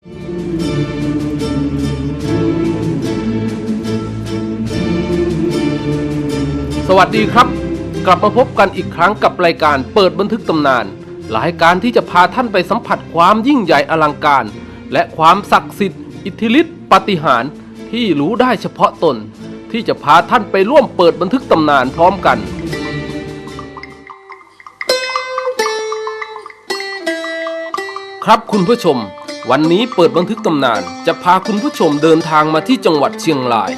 สวัสดีครับ กลับมาพบกันอีกครั้งกับรายการเปิดบันทึกตำนานรายการที่จะพาท่านไปสัมผัสความยิ่งใหญ่อลังการ และความศักดิ์สิทธิ์ อิทธิฤทธิปาฏิหาริย์ที่รู้ได้เฉพาะตน ที่จะพาท่านไปร่วมเปิดบันทึกตำนานพร้อมกันครับคุณผู้ชม วันนี้เปิดบันทึกตำนานจะพาคุณผู้ชมเดินทางมาที่จังหวัดเชียงราย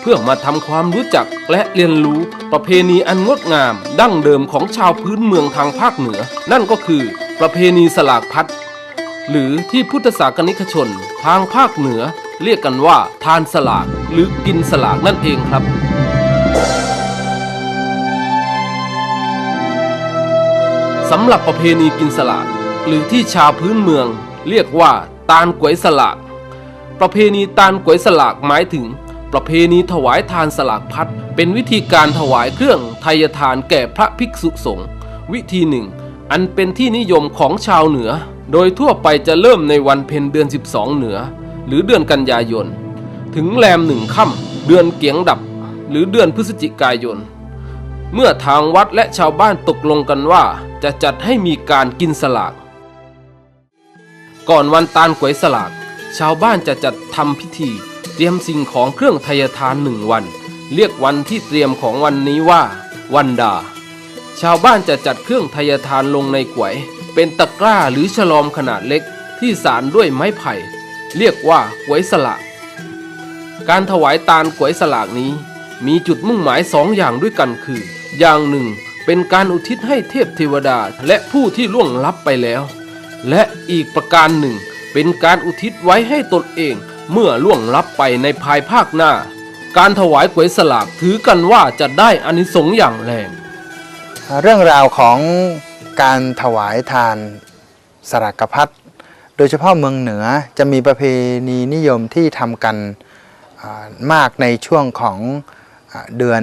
เพื่อมาทำความรู้จักและเรียนรู้ประเพณีอันงดงาม ดั้งเดิมของชาวพื้นเมืองทางภาคเหนือ นั่นก็คือประเพณีสลากพัดหรือที่พุทธศาสนิกชน ทางภาคเหนือ เรียกกันว่าทานสลากหรือกินสลากนั่นเองครับสำหรับประเพณีกินสลากหรือที่ชาวพื้นเมือง เรียกว่าตาลกวยสลาก ประเพณีตาลกวยสลากหมายถึง ประเพณีถวายทานสลากพัดเป็นวิธีการถวายเครื่องไทยทานแก่พระภิกษุสงฆ์วิธีหนึ่ง อันเป็นที่นิยมของชาวเหนือ โดยทั่วไปจะเริ่มในวันเพ็ญเดือน 12 เหนือ หรือเดือนกันยายน ถึงแรมหนึ่งค่ำเดือนเกียงดับ หรือเดือนพฤศจิกายน เมื่อทางวัดและชาวบ้านตกลงกันว่าจะจัดให้มีการกินสลาก ก่อนวันตาลกวยสลาก ชาวบ้านจะจัดทำพิธี เตรียมสิ่งของเครื่องไทยทานหนึ่งวัน เรียกวันที่เตรียมของวันนี้ว่า วันดา ชาวบ้านจะจัดเครื่องไทยทานลงในกวย เป็นตะกร้าหรือฉลอมขนาดเล็กที่สารด้วยไม้ไผ่ เรียกว่ากวยสลาก การถวายตาลกวยสลากนี้ มีจุดมุ่งหมายสองอย่างด้วยกันคือ อย่างหนึ่งเป็นการอุทิศให้เทพเทวดาและผู้ที่ล่วงลับไปแล้ว และอีกประการหนึ่ง เป็นการอุทิศไว้ให้ตนเองเมื่อล่วงลับไปในภายภาคหน้า การถวายกวยสลากถือกันว่าจะได้อานิสงส์อย่างแรง เรื่องราวของการถวายทานสรากพัดโดยเฉพาะเมืองเหนือจะมีประเพณีนิยมที่ทำกันมากในช่วงของเดือน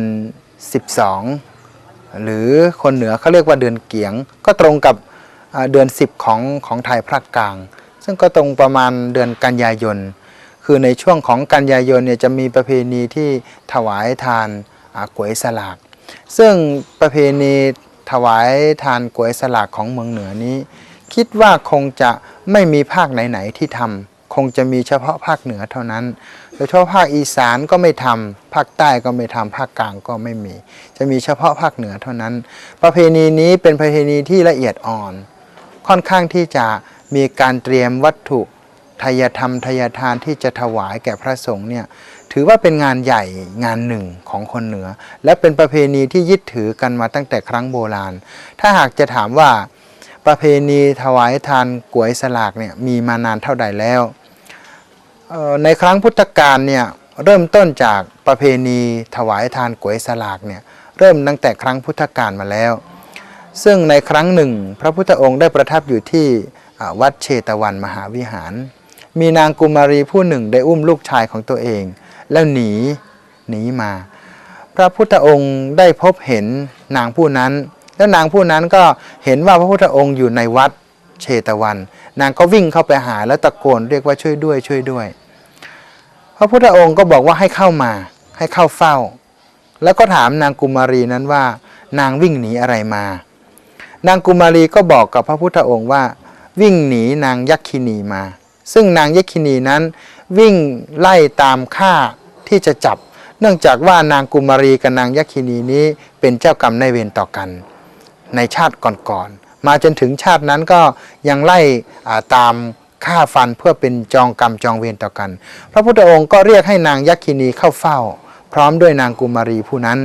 12 หรือคนเหนือเขาเรียกว่าเดือนเกียง ก็ตรงกับ เดือน 10 ของของไทยภาคกลาง ซึ่งก็ตรงประมาณเดือนกันยายน คือในช่วงของกันยายนเนี่ยจะมีประเพณีที่ถวายทานอ่ากวยสลาก ซึ่งประเพณีถวายทานกวยสลากของเมืองเหนือนี้ คิดว่าคงจะไม่มีภาคไหนๆที่ทำคงจะมีเฉพาะภาคเหนือเท่านั้น โดยเฉพาะภาคอีสานก็ไม่ทำภาคใต้ก็ไม่ทำภาคกลางก็ไม่มี จะมีเฉพาะภาคเหนือเท่านั้น ประเพณีนี้เป็นประเพณีที่ละเอียดอ่อน ค่อนข้างที่จะมีการเตรียมวัตถุทายธรรมทายทานที่จะถวายแก่พระสงฆ์เนี่ยถือว่าเป็นงานใหญ่งานหนึ่งของคนเหนือ และเป็นประเพณีที่ยึดถือกันมาตั้งแต่ครั้งโบราณ ถ้าหากจะถามว่าประเพณีถวายทานกวยสลากเนี่ยมีมานานเท่าใดแล้วในครั้งพุทธกาลเนี่ยเริ่มต้นจากประเพณีถวายทานกวยสลากเนี่ยเริ่มตั้งแต่ครั้งพุทธกาลมาแล้ว ซึ่งในครั้งหนึ่ง พระพุทธองค์ได้ประทับอยู่ที่วัดเชตวันมหาวิหาร มีนางกุมารีผู้หนึ่งได้อุ้มลูกชายของตัวเอง แล้วหนีหนีมา พระพุทธองค์ได้พบเห็นนางผู้นั้น แล้วนางผู้นั้นก็เห็นว่าพระพุทธองค์อยู่ในวัดเชตวัน นางก็วิ่งเข้าไปหาแล้วตะโกนเรียกว่าช่วยด้วยช่วยด้วย พระพุทธองค์ก็บอกว่าให้เข้ามาให้เข้าเฝ้า แล้วก็ถามนางกุมารีนั้นว่า นางวิ่งหนีอะไรมา นางกุมารีก็บอกกับพระพุทธองค์ว่า วิ่งหนีนางยักษินีมา ซึ่งนางยักษินีนั้น วิ่งไล่ตามฆ่าที่จะจับ เนื่องจากว่านางกุมารีกับนางยักษินีนี้เป็นเจ้ากรรมนายเวรต่อกัน ในชาติก่อนๆมาจนถึงชาตินั้นก็ยังไล่อ่าตามฆ่าฟันเพื่อเป็นจองกรรมจองเวรต่อกัน พระพุทธองค์ก็เรียกให้นางยักษินีเข้าเฝ้า พร้อมด้วยนางกุมารีผู้นั้น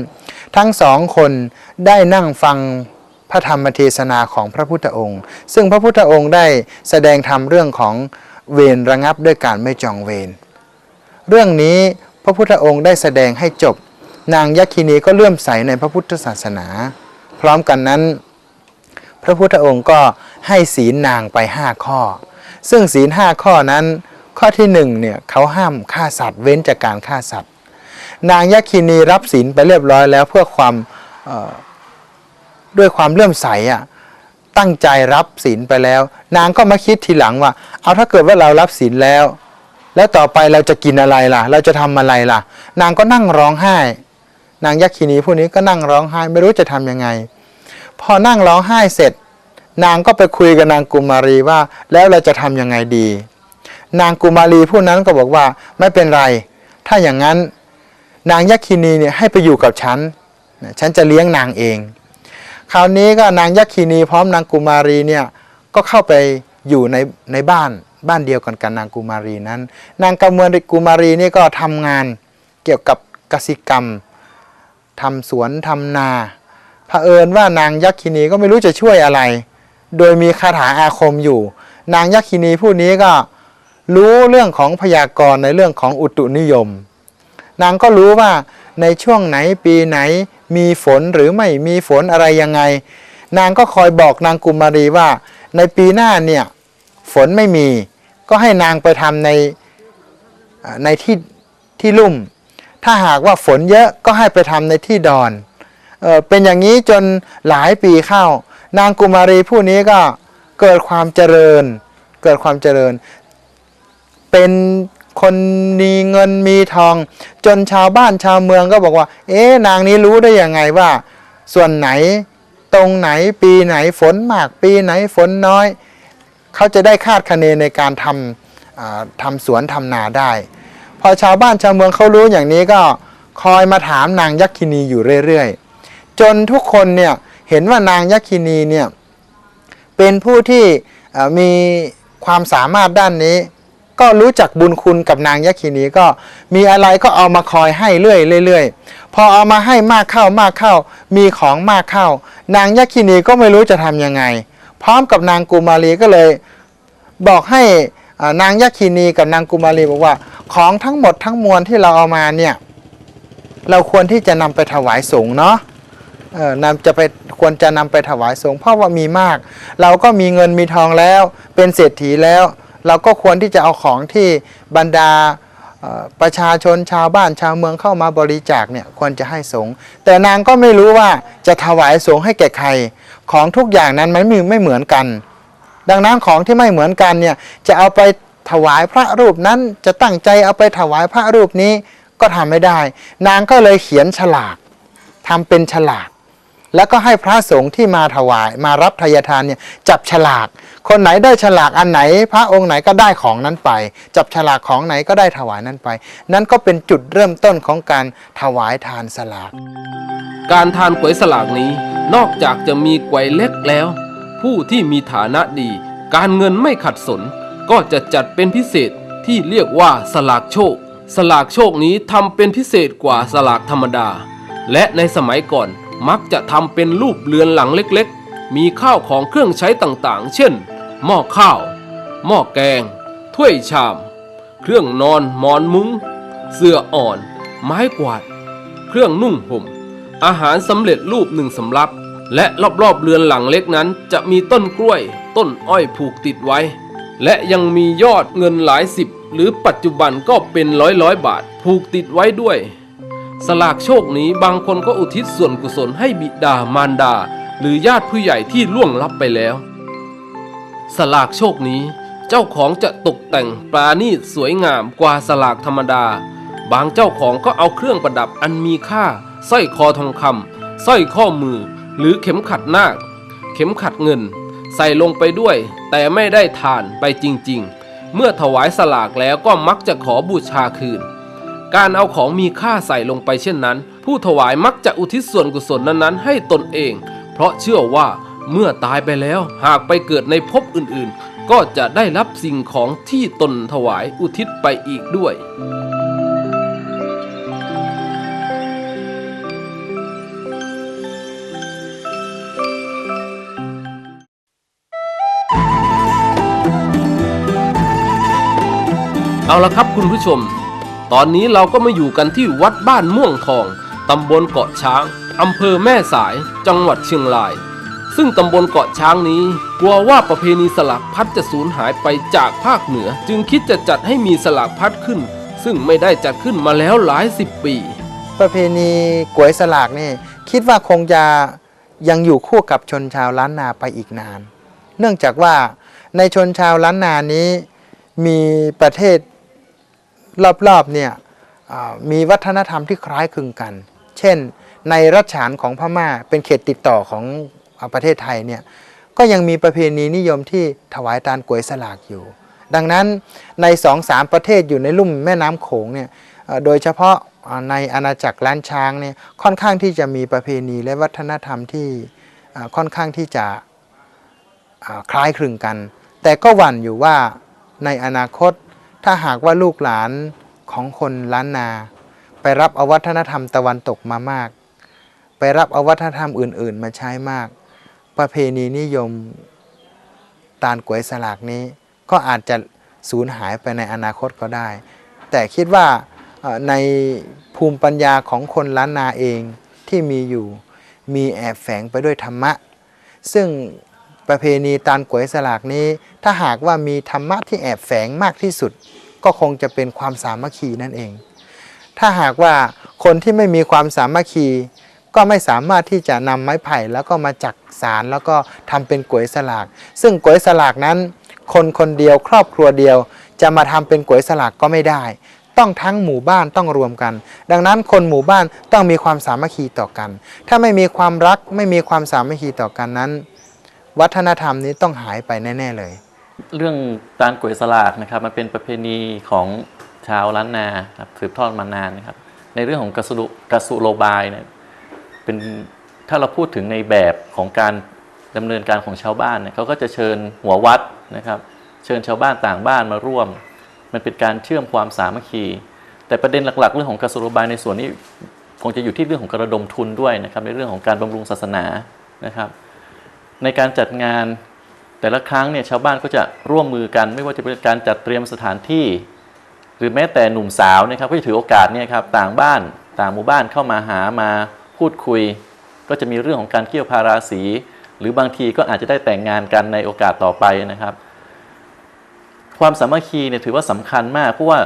ทั้งสองคนได้นั่งฟัง พระธรรมเทศนาของพระพุทธองค์ ซึ่งพระพุทธองค์ได้แสดงธรรมเรื่องของเวรระงับด้วยการไม่จองเวรเรื่องนี้พระพุทธองค์ได้แสดงให้จบ นางยักษินีก็เลื่อมใสในพระพุทธศาสนา พร้อมกันนั้น พระพุทธองค์ก็ให้ศีลนางไปห้าข้อ ซึ่งศีลห้าข้อนั้น ข้อที่หนึ่งเนี่ยเขาห้ามฆ่าสัตว์เว้นจากการฆ่าสัตว์ นางยักษินีรับศีลไปเรียบร้อยแล้วเพื่อความเด้วยความเลื่อมใสอะตั้งใจรับศีลไปแล้ว นางก็มาคิดทีหลังว่า เอาถ้าเกิดว่าเรารับศีลแล้ว แล้วต่อไปเราจะกินอะไรล่ะ เราจะทำอะไรล่ะ นางก็นั่งร้องไห้ นางยักษินีผู้นี้ก็นั่งร้องไห้ ไม่รู้จะทำยังไง พอนั่งร้องไห้เสร็จ นางก็ไปคุยกับนางกุมารีว่า แล้วเราจะทำยังไงดี นางกุมารีผู้นั้นก็บอกว่าไม่เป็นไร ถ้าอย่างนั้น นางยักษินีเนี่ยให้ไปอยู่กับฉัน ฉันจะเลี้ยงนางเอง คราวนี้ก็นางยักษินีพร้อมนางกุมารีเนี่ยก็เข้าไปอยู่ในในบ้านบ้านเดียวกันกับนางกุมารีนั้น นางกำมวลกุมารีนี่ก็ทำงานเกี่ยวกับกสิกรรมทำสวนทำนาเผอิญว่านางยักษินีก็ไม่รู้จะช่วยอะไร โดยมีคาถาอาคมอยู่ นางยักษินีผู้นี้ก็รู้เรื่องของพยากรณ์ในเรื่องของอุตุนิยม นางก็รู้ว่าในช่วงไหนปีไหน มีฝนหรือไม่มีฝนอะไรยังไง นางก็คอยบอกนางกุมารีว่าในปีหน้าเนี่ยฝนไม่มี ก็ให้นางไปทำในในที่ที่ลุ่ม ถ้าหากว่าฝนเยอะก็ให้ไปทำในที่ดอนเออเป็นอย่างนี้จนหลายปีเข้า นางกุมารีผู้นี้ก็เกิดความเจริญ เกิดความเจริญ เป็น คนมีเงินมีทอง จนชาวบ้านชาวเมืองก็บอกว่า เอ๊ะนางนี้รู้ได้ยังไงว่า ส่วนไหนตรงไหนปีไหนฝนมากปีไหนฝนน้อย เขาจะได้คาดคะเนในการทำทำสวนทำนาได้ พอชาวบ้านชาวเมืองเขารู้อย่างนี้ก็คอยมาถามนางยักษินีอยู่เรื่อยๆ จนทุกคนเนี่ยเห็นว่านางยักษินีเนี่ยเป็นผู้ที่มีความสามารถด้านนี้ ก็รู้จักบุญคุณกับนางยักษินีก็มีอะไรก็เอามาคอยให้เรื่อยๆเรื่อยพอเอามาให้มากเข้ามากเข้า มีของมากเข้า นางยักษินีก็ไม่รู้จะทำยังไง พร้อมกับนางกุมารีก็เลย บอกให้นางยักษินีกับนางกุมารีบอกว่า ของทั้งหมดทั้งมวลที่เราเอามาเนี่ยเราควรที่จะนำไปถวายสงฆ์เนาะเออนำจะไปควรจะนำไปถวายสงฆ์เพราะว่ามีมาก เราก็มีเงินมีทองแล้ว เป็นเศรษฐีแล้ว เราก็ควรที่จะเอาของที่บรรดาประชาชนชาวบ้านชาวเมืองเข้ามาบริจาคเนี่ยควรจะให้สงฆ์แต่นางก็ไม่รู้ว่าจะถวายสงฆ์ให้แก่ใคร ของทุกอย่างนั้นมันไม่ไม่เหมือนกัน ดังนั้นของที่ไม่เหมือนกันเนี่ยจะเอาไปถวายพระรูปนั้นจะตั้งใจเอาไปถวายพระรูปนี้ก็ทำไม่ได้ นางก็เลยเขียนฉลากทำเป็นฉลาก แล้วก็ให้พระสงฆ์ที่มาถวาย มารับทายทานเนี่ยจับฉลาก คนไหนได้ฉลากอันไหน พระองค์ไหนก็ได้ของนั้นไป จับฉลากของไหนก็ได้ถวายนั้นไป นั่นก็เป็นจุดเริ่มต้นของการถวายทานสลาก การทานก๋วยสลากนี้ นอกจากจะมีก๋วยเล็กแล้ว ผู้ที่มีฐานะดี การเงินไม่ขัดสน ก็จะจัดเป็นพิเศษที่เรียกว่าสลากโชค สลากโชคนี้ทำเป็นพิเศษกว่าสลากธรรมดา และในสมัยก่อน มักจะทำเป็นรูปเรือนหลังเล็กๆ มีข้าวของเครื่องใช้ต่างๆ เช่น หม้อข้าว หม้อแกง ถ้วยชาม เครื่องนอนหมอนมุง้ง เสื้ออ่อน ไม้กวาด เครื่องนุ่งห่ม อาหารสำเร็จรูปหนึ่งสำรับ และรอบๆเรือนหลังเล็กนั้น จะมีต้นกล้วย ต้นอ้อยผูกติดไว้ และยังมียอดเงินหลายสิบ หรือปัจจุบันก็เป็นร้อยร้อยบาท ผูกติดไว้ด้วย สลากโชคนี้บางคนก็อุทิศส่วนกุศลให้บิดามารดา หรือญาติผู้ใหญ่ที่ล่วงลับไปแล้ว สลากโชคนี้เจ้าของจะตกแต่งปราณีตสวยงามกว่าสลากธรรมดา บางเจ้าของก็เอาเครื่องประดับอันมีค่าสร้อยคอทองคำสร้อยข้อมือ หรือเข็มขัดนาค เข็มขัดเงิน ใส่ลงไปด้วย แต่ไม่ได้ทานไปจริงๆ เมื่อถวายสลากแล้วก็มักจะขอบูชาคืน การเอาของมีค่าใส่ลงไปเช่นนั้น ผู้ถวายมักจะอุทิศส่วนกุศลนั้นๆ ให้ตนเอง เพราะเชื่อว่าเมื่อตายไปแล้วหากไปเกิดในภพอื่นๆ ก็จะได้รับสิ่งของที่ตนถวายอุทิศไปอีกด้วยเอาละครับคุณผู้ชม ตอนนี้เราก็มาอยู่กันที่วัดบ้านม่วงทอง ตำบลเกาะช้าง อำเภอแม่สาย จังหวัดเชียงราย ซึ่งตำบลเกาะช้างนี้ กลัวว่าประเพณีสลักพัดจะสูญหายไปจากภาคเหนือ จึงคิดจะจัดให้มีสลักพัดขึ้น ซึ่งไม่ได้จัดขึ้นมาแล้วหลายสิบปี ประเพณีก๋วยสลากนี่คิดว่าคงจะยังอยู่คู่กับชนชาวล้านนาไปอีกนาน เนื่องจากว่าในชนชาวล้านนานี้มีประเทศ รอบๆเนี่ยมีวัฒนธรรมที่คล้ายคลึงกัน เช่น ในรัชฉานของพม่าเป็นเขตติดต่อของประเทศไทยเนี่ยก็ยังมีประเพณีนิยมที่ถวายตาลกวยสลากอยู่ ดังนั้นในสองสามประเทศอยู่ในลุ่มแม่น้ำโขงเนี่ยโดยเฉพาะในอาณาจักรล้านช้างเนี่ยค่อนข้างที่จะมีประเพณีและวัฒนธรรมที่ค่อนข้างที่จะคล้ายคลึงกัน แต่ก็หวั่นอยู่ว่าในอนาคต ถ้าหากว่าลูกหลานของคนล้านนา ไปรับเอาวัฒนธรรมตะวันตกมามาก ไปรับเอาวัฒนธรรมอื่น ๆ มาใช้มาก ประเพณีนิยมตาลกวยสลากนี้ ก็อาจจะสูญหายไปในอนาคตก็ได้ แต่คิดว่าในภูมิปัญญาของคนล้านนาเองที่มีอยู่มีแอบแฝงไปด้วยธรรมะ ซึ่ง ประเพณีตาลกวยสลากนี้ ถ้าหากว่ามีธรรมะที่แอบแฝงมากที่สุด ก็คงจะเป็นความสามัคคีนั่นเอง ถ้าหากว่าคนที่ไม่มีความสามัคคีก็ไม่สามารถที่จะนำไม้ไผ่แล้วก็มาจักสารแล้วก็ทำเป็นก๋วยสลาก ซึ่งก๋วยสลากนั้น คนคนเดียวครอบครัวเดียว จะมาทำเป็นก๋วยสลากก็ไม่ได้ ต้องทั้งหมู่บ้านต้องรวมกัน ดังนั้นคนหมู่บ้านต้องมีความสามัคคีต่อกัน ถ้าไม่มีความรักไม่มีความสามัคคีต่อกันนั้น วัฒนธรรมนี้ต้องหายไปแน่ ๆ เลย เรื่องการกวยสลากนะครับมันเป็นประเพณีของชาวล้านนาครับสืบทอดมานานนะครับ ในเรื่องของกสุกสุโลบายเนี่ยเป็นถ้าเราพูดถึงในแบบของการดำเนินการของชาวบ้านเนี่ยเขาก็จะเชิญหัววัดนะครับ เชิญชาวบ้านต่างบ้านมาร่วม มันเป็นการเชื่อมความสามัคคี แต่ประเด็นหลัก ๆ เรื่องของกสุโลบายในส่วนนี้คงจะอยู่ที่เรื่องของกระดมทุนด้วยนะครับ ในเรื่องของการบำรุงศาสนานะครับ ในการจัดงานแต่ละครั้งเนี่ยชาวบ้านก็จะร่วมมือกันไม่ว่าจะเป็นการจัดเตรียมสถานที่ หรือแม้แต่หนุ่มสาวนะครับก็จะถือโอกาสเนี่ยครับต่างบ้านต่างหมู่บ้านเข้ามาหามาพูดคุย ก็จะมีเรื่องของการเกี่ยวพาราสีหรือบางทีก็อาจจะได้แต่งงานกันในโอกาสต่อไปนะครับ ความสามัคคีเนี่ยถือว่าสำคัญมากเพราะว่า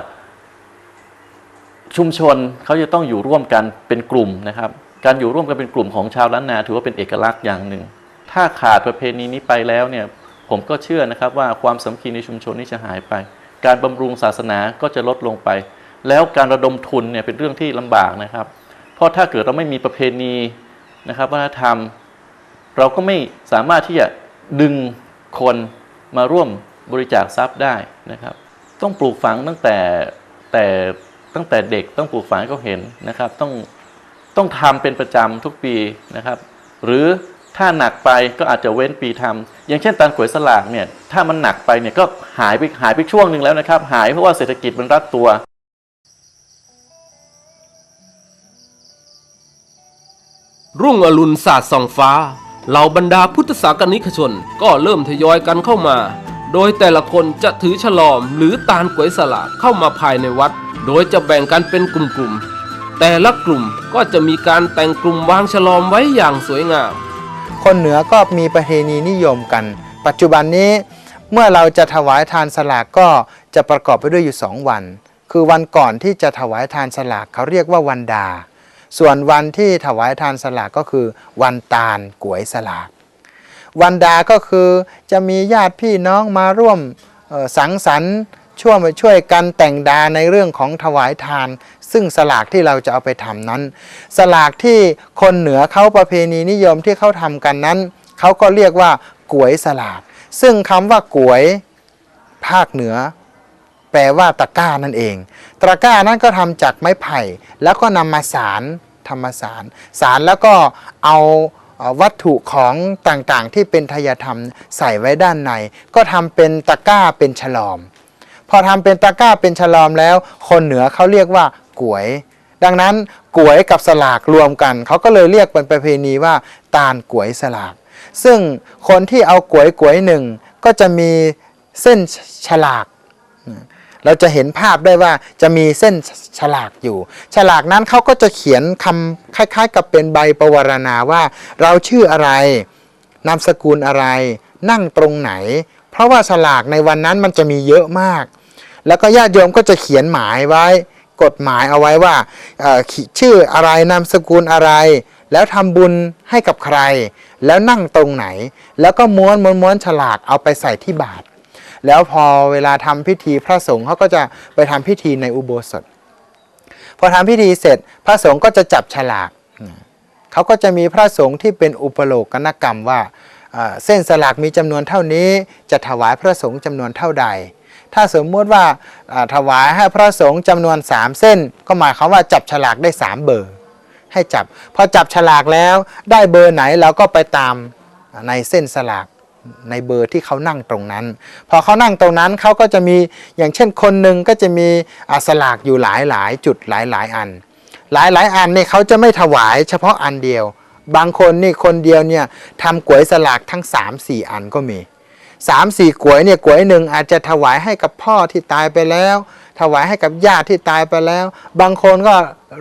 ชุมชนเขาจะต้องอยู่ร่วมกันเป็นกลุ่มนะครับ การอยู่ร่วมกันเป็นกลุ่มของชาวล้านนา ถือว่าเป็นเอกลักษณ์อย่างหนึ่ง ถ้าขาดประเพณีนี้ไปแล้วเนี่ยผมก็เชื่อนะครับว่าความสามัคคีในชุมชนนี้จะหายไป การบำรุงศาสนาก็จะลดลงไป แล้วการระดมทุนเนี่ยเป็นเรื่องที่ลำบากนะครับ เพราะถ้าเกิดเราไม่มีประเพณีนะครับวัฒนธรรม เราก็ไม่สามารถที่จะดึงคนมาร่วมบริจาคทรัพย์ได้นะครับ ต้องปลูกฝังตั้งแต่แต่ตั้งแต่เด็กต้องปลูกฝังให้เขาเห็นนะครับ ต้องต้องทำเป็นประจำทุกปีนะครับ หรือ ถ้าหนักไปก็อาจจะเว้นปีทำอย่างเช่นตาลกวยสลากเนี่ยถ้ามันหนักไปเนี่ยก็หายไปหายไปช่วงหนึ่งแล้วนะครับ หายเพราะว่าเศรษฐกิจมันรัดตัวรุ่งอรุณศาสตร์ส่องฟ้า เหล่าบรรดาพุทธศาสนิกชนก็เริ่มทยอยกันเข้ามา โดยแต่ละคนจะถือฉลอมหรือตาลกวยสลากเข้ามาภายในวัด โดยจะแบ่งกันเป็นกลุ่มๆ แต่ละกลุ่มก็จะมีการแต่งกลุ่มวางฉลอมไว้อย่างสวยงาม คนเหนือก็มีประเพณีนิยมกัน ปัจจุบันนี้เมื่อเราจะถวายทานสลากก็จะประกอบไปด้วยอยู่ 2 วัน คือวันก่อนที่จะถวายทานสลากเขาเรียกว่าวันดา ส่วนวันที่ถวายทานสลากก็คือ วันตาลกวยสลาก วันดาก็คือจะมีญาติพี่น้องมาร่วมสังสรรค์ ช่วยมาช่วยกันแต่งดาในเรื่องของถวายทาน ซึ่งสลากที่เราจะเอาไปทำนั้น สลากที่คนเหนือเขาประเพณีนิยมที่เขาทำกันนั้น เขาก็เรียกว่ากวยสลาก ซึ่งคำว่ากวยภาคเหนือ แปลว่าตะก้านั่นเอง ตะก้านั้นก็ทำจากไม้ไผ่ แล้วก็นำมาสารทำมาสารสารแล้วก็เอาวัตถุของต่างๆ ที่เป็นทายธรรมใส่ไว้ด้านใน ก็ทำเป็นตะกร้าเป็นฉลอม พอทำเป็นตะกร้าเป็นฉลอมแล้ว คนเหนือเขาเรียกว่ากวย ดังนั้นกวยกับสลากรวมกัน เขาก็เลยเรียกเป็นประเพณีว่า ตาลกวยสลาก ซึ่งคนที่เอากวยกวยหนึ่งก็จะมีเส้นฉลาก เราจะเห็นภาพได้ว่าจะมีเส้นฉลากอยู่ ฉลากนั้นเขาก็จะเขียนคำคล้าย ๆ กับเป็นใบประวรณาว่า เราชื่ออะไรนามสกุลอะไร นั่งตรงไหน เพราะว่าฉลากในวันนั้นมันจะมีเยอะมาก แล้วก็ญาติโยมก็จะเขียนหมายไว้ กฎหมายเอาไว้ว่าชื่ออะไรนามสกุลอะไร แล้วทำบุญให้กับใคร แล้วนั่งตรงไหน แล้วก็ม้วนม้วนม้วนฉลากเอาไปใส่ที่บาตรแล้วพอเวลาทำพิธีพระสงฆ์เขาก็จะไปทำพิธีในอุโบสถ พอทำพิธีเสร็จพระสงฆ์ก็จะจับฉลากเขาก็จะมีพระสงฆ์ที่เป็นอุปโลกนกรรมว่าเส้นสลากมีจำนวนเท่านี้จะถวายพระสงฆ์จำนวนเท่าใด ถ้าสมมติว่าถวายให้พระสงฆ์จำนวน 3 เส้น ก็หมายความว่าจับฉลากได้ 3 เบอร์ ให้จับ พอจับฉลากแล้วได้เบอร์ไหนเราก็ไปตามในเส้นสลากในเบอร์ที่เขานั่งตรงนั้น พอเขานั่งตรงนั้นเขาก็จะมีอย่างเช่นคนหนึ่งก็จะมีสลากอยู่หลายหลายๆจุดหลายหลายๆอัน หลายหลายๆอันเนี่ยเขาจะไม่ถวายเฉพาะอันเดียว บางคนนี่คนเดียวเนี่ยทำก๋วยสลากทั้ง 3 4 อันก็มี 3 4ก๋วยเนี่ยก๋วยหนึ่งอาจจะถวายให้กับพ่อที่ตายไปแล้ว ถวายให้กับญาติที่ตายไปแล้ว บางคนก็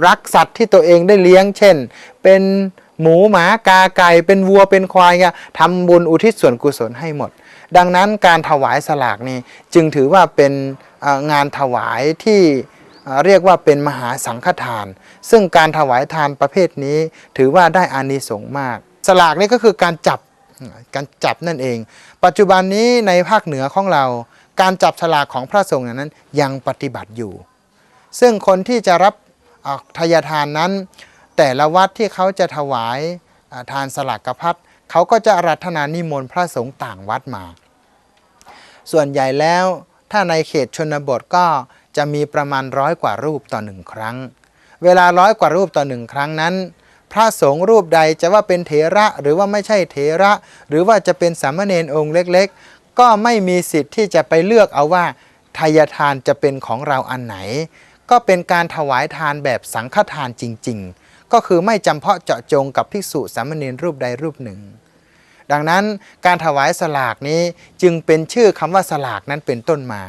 รักสัตว์ที่ตัวเองได้เลี้ยง เช่น เป็นหมูหมากาไก่เป็นวัวเป็นควายเนี่ยทำบุญอุทิศส่วนกุศลให้หมด ดังนั้นการถวายสลากนี่จึงถือว่าเป็นงานถวายที่เรียกว่าเป็นมหาสังฆทาน ซึ่งการถวายทานประเภทนี้ถือว่าได้อานิสงส์มาก สลากนี่ก็คือการจับ การจับนั่นเอง ปัจจุบันนี้ในภาคเหนือของเรา การจับฉลากของพระสงฆ์นั้นยังปฏิบัติอยู่ ซึ่งคนที่จะรับทายทานนั้น แต่ละวัดที่เขาจะถวายทานสลากกพัดเขาก็จะรัธนานิมนต์พระสงฆ์ต่างวัดมา ส่วนใหญ่แล้วถ้าในเขตชนบทก็จะมีประมาณร้อยกว่ารูปต่อหนึ่งครั้ง เวลาร้อยกว่ารูปต่อหนึ่งครั้งนั้น พระสงฆ์รูปใดจะว่าเป็นเถระหรือว่าไม่ใช่เถระ หรือว่าจะเป็นสามเณรองค์เล็กๆ ก็ไม่มีสิทธิ์ที่จะไปเลือกเอาว่าทายทานจะเป็นของเราอันไหน ก็เป็นการถวายทานแบบสังฆทานจริง ๆ ก็คือไม่จำเพาะเจาะจงกับภิกษุสามเณรรูปใดรูปหนึ่ง ดังนั้นการถวายสลากนี้จึงเป็นชื่อคำว่าสลากนั้นเป็นต้นมา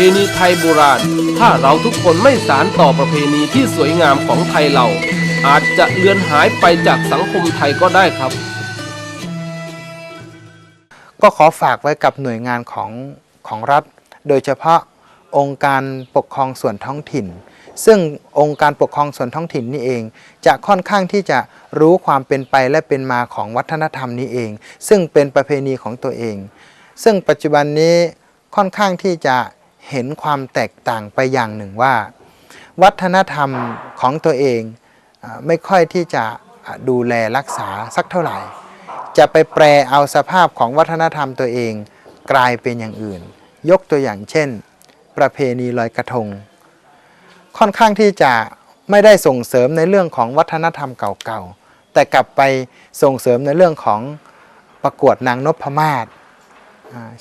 เพณีไทยโบราณ ถ้าเราทุกคนไม่สานต่อประเพณีที่สวยงามของไทยเรา อาจจะเลือนหายไปจากสังคมไทยก็ได้ครับ ก็ขอฝากไว้กับหน่วยงานของของรัฐ โดยเฉพาะองค์การปกครองส่วนท้องถิ่น ซึ่งองค์การปกครองส่วนท้องถิ่นนี่เอง จะค่อนข้างที่จะรู้ความเป็นไปและเป็นมาของวัฒนธรรมนี้เอง ซึ่งเป็นประเพณีของตัวเอง ซึ่งปัจจุบันนี้ค่อนข้างที่จะ เห็นความแตกต่างไปอย่างหนึ่งว่า วัฒนธรรมของตัวเองไม่ค่อยที่จะดูแลรักษาสักเท่าไหร่ จะไปแปลเอาสภาพของวัฒนธรรมตัวเองกลายเป็นอย่างอื่น ยกตัวอย่างเช่น ประเพณีลอยกระทง ค่อนข้างที่จะไม่ได้ส่งเสริมในเรื่องของวัฒนธรรมเก่าๆ แต่กลับไปส่งเสริมในเรื่องของประกวดนางนพมาศ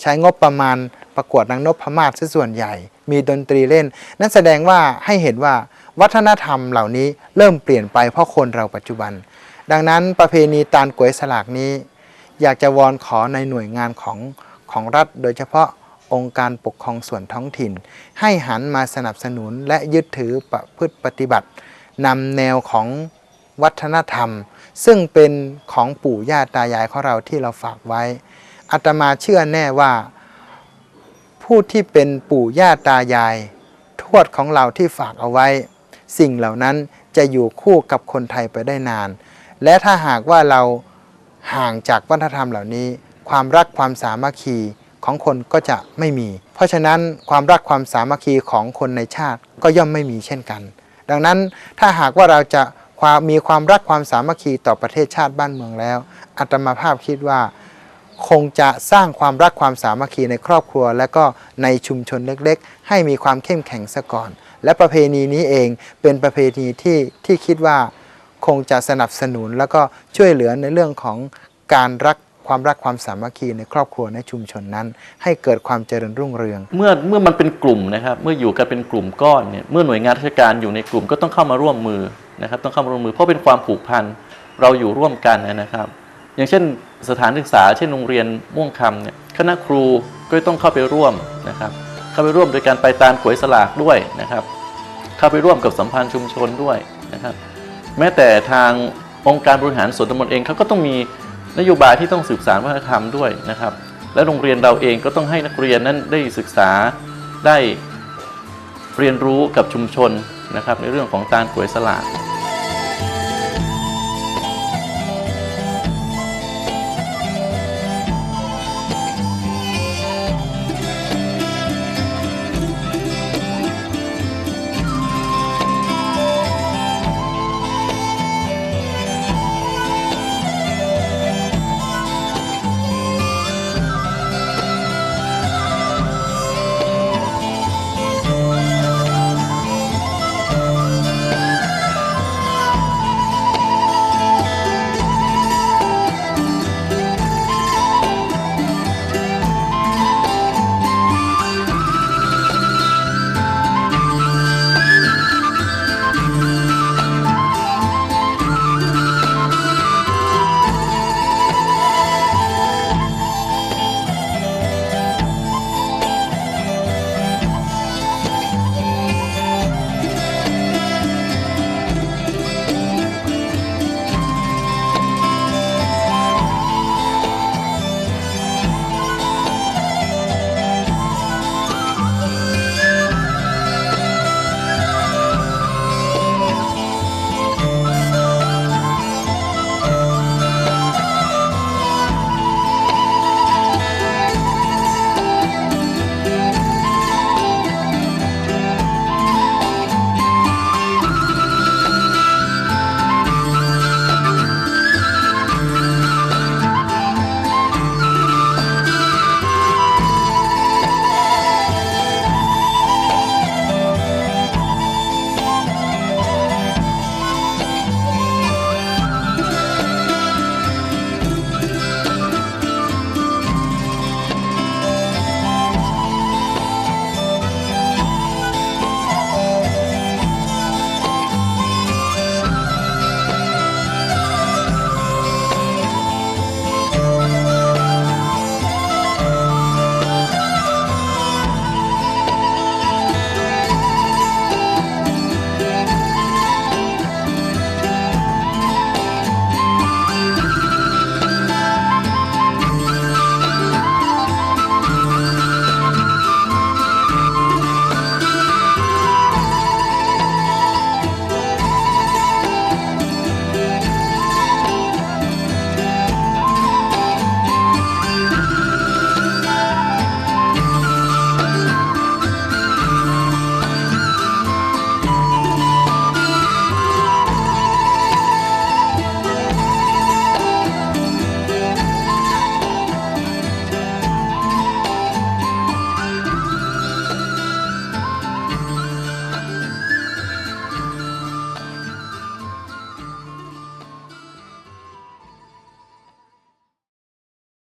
ใช้งบประมาณ ประกวดนางนพมาศซะส่วนใหญ่ มีดนตรีเล่น นั่นแสดงว่าให้เห็นว่าวัฒนธรรมเหล่านี้เริ่มเปลี่ยนไปเพราะคนเราปัจจุบัน ดังนั้นประเพณีตาลกวยสลากนี้ อยากจะวอนขอในหน่วยงานของของรัฐ โดยเฉพาะองค์การปกครองส่วนท้องถิ่น ให้หันมาสนับสนุนและยึดถือประพฤติปฏิบัตินำแนวของวัฒนธรรม ซึ่งเป็นของปู่ย่าตายายของเราที่เราฝากไว้อาตมาเชื่อแน่ว่า ผู้ที่เป็นปู่ย่าตายาย ทวดของเราที่ฝากเอาไว้ สิ่งเหล่านั้นจะอยู่คู่กับคนไทยไปได้นาน และถ้าหากว่าเราห่างจากวัฒนธรรมเหล่านี้ ความรักความสามัคคีของคนก็จะไม่มี เพราะฉะนั้นความรักความสามัคคีของคนในชาติก็ย่อมไม่มีเช่นกัน ดังนั้นถ้าหากว่าเราจะความมีความรักความสามัคคีต่อประเทศชาติบ้านเมืองแล้วอาตมาภาพคิดว่า คงจะสร้างความรักความสามัคคีในครอบครัว และก็ในชุมชนเล็กๆ ให้มีความเข้มแข็งซะก่อน และประเพณีนี้เองเป็นประเพณีที่ที่คิดว่าคงจะสนับสนุนแล้วก็ช่วยเหลือในเรื่องของการรักความรักความสามัคคีในครอบครัวในชุมชนนั้น ให้เกิดความเจริญรุ่งเรือง เมื่อเมื่อมันเป็นกลุ่มนะครับ เมื่ออยู่กันเป็นกลุ่มก้อนเนี่ยเมื่อหน่วยงานราชการอยู่ในกลุ่มก็ต้องเข้ามาร่วมมือนะครับ ต้องเข้ามาร่วมมือเพราะเป็นความผูกพันเราอยู่ร่วมกันนะครับ อย่างเช่น สถานศึกษาเช่นโรงเรียนม่วงคำเนี่ยคณะครูก็ต้องเข้าไปร่วมนะครับ เข้าไปร่วมโดยการไปตามขวยสลากด้วยนะครับ เข้าไปร่วมกับสัมพันธ์ชุมชนด้วยนะครับ แม้แต่ทางองค์การบริหารส่วนตำบลเองเขาก็ต้องมีนโยบายที่ต้องสืบสานวัฒนธรรมด้วยนะครับ และโรงเรียนเราเองก็ต้องให้นักเรียนนั้นได้ศึกษาได้เรียนรู้กับชุมชนนะครับในเรื่องของการกวยสลาก